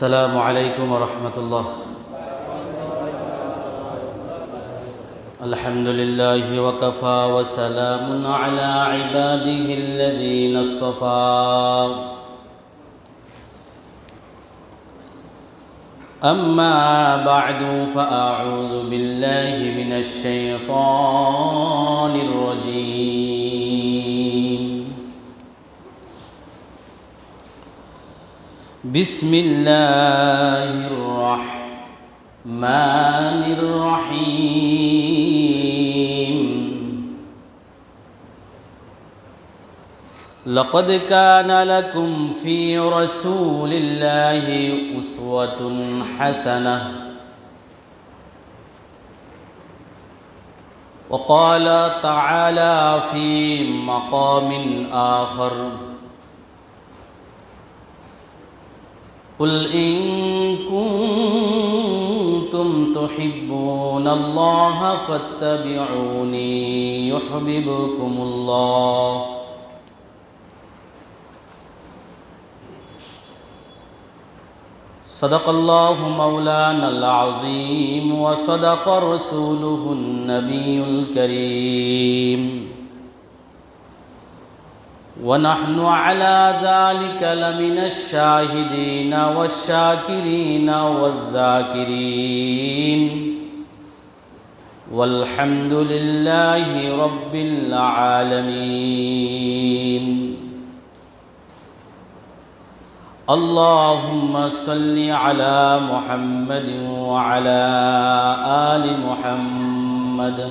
السلام عليكم ورحمة الله. الحمد لله وكفى وسلام على عباده الذين اصطفى. أما بعد فأعوذ بالله من الشيطان بسم الله الرحمن الرحيم. لقد كان لكم في رسول الله أسوة حسنة. وقال تعالى في مقام آخر قل إن كنتم تحبون الله فاتبعوني يحببكم الله صدق الله مولانا العظيم وصدق رسوله النبي الكريم ونحن على ذلك لمن الشاهدين والشاكرين والذاكرين. والحمد لله رب العالمين. اللهم صل على محمد وعلى آل محمد.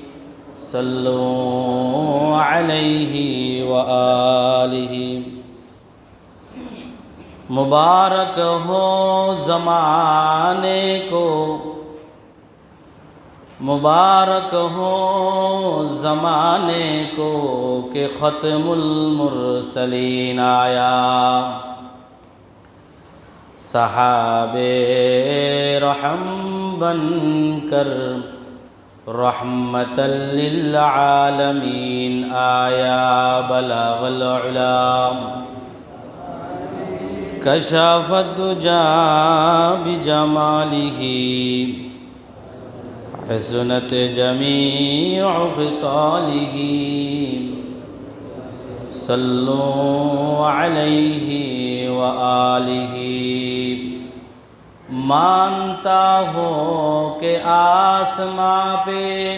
صلو علیہ وآلہ مبارک ہو زمانے کو، مبارک ہو زمانے کو کہ ختم المرسلین آیا۔ صحاب رحم بن کر رحمة للعالمين آيا بلغ العلام كشف الدجى بجماله حسنت جميع خصاله. صلوا عليه وآله. مانتا ہوں کہ آسماں پہ،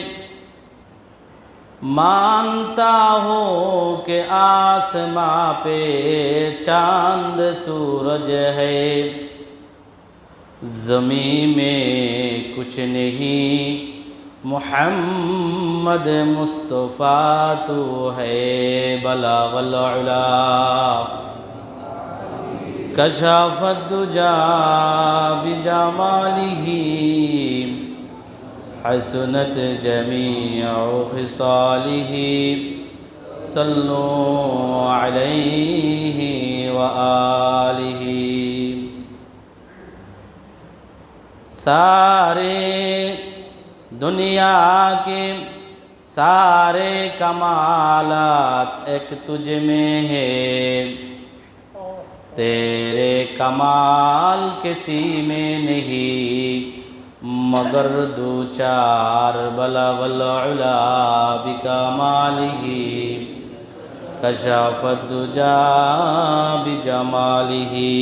مانتا ہوں کہ آسماں پہ چاند سورج ہے۔ زمین میں کچھ نہیں، محمد مصطفیٰ تو ہے، بلاغ العلا۔ کشاف جان جمالہی حسنت جميع خصاله صلوا عليه وآله سارے دنیا کے سارے کمالات ایک تجھ میں ہے تیرے کمال کسی میں نہیں، مگر دو چار بلا والعلا کشافت جا الدجا ہی،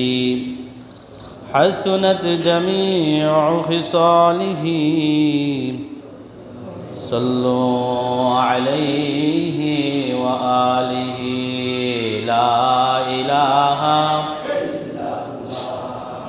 حسنت جميع خصاله صلوا عليه علی لا الہ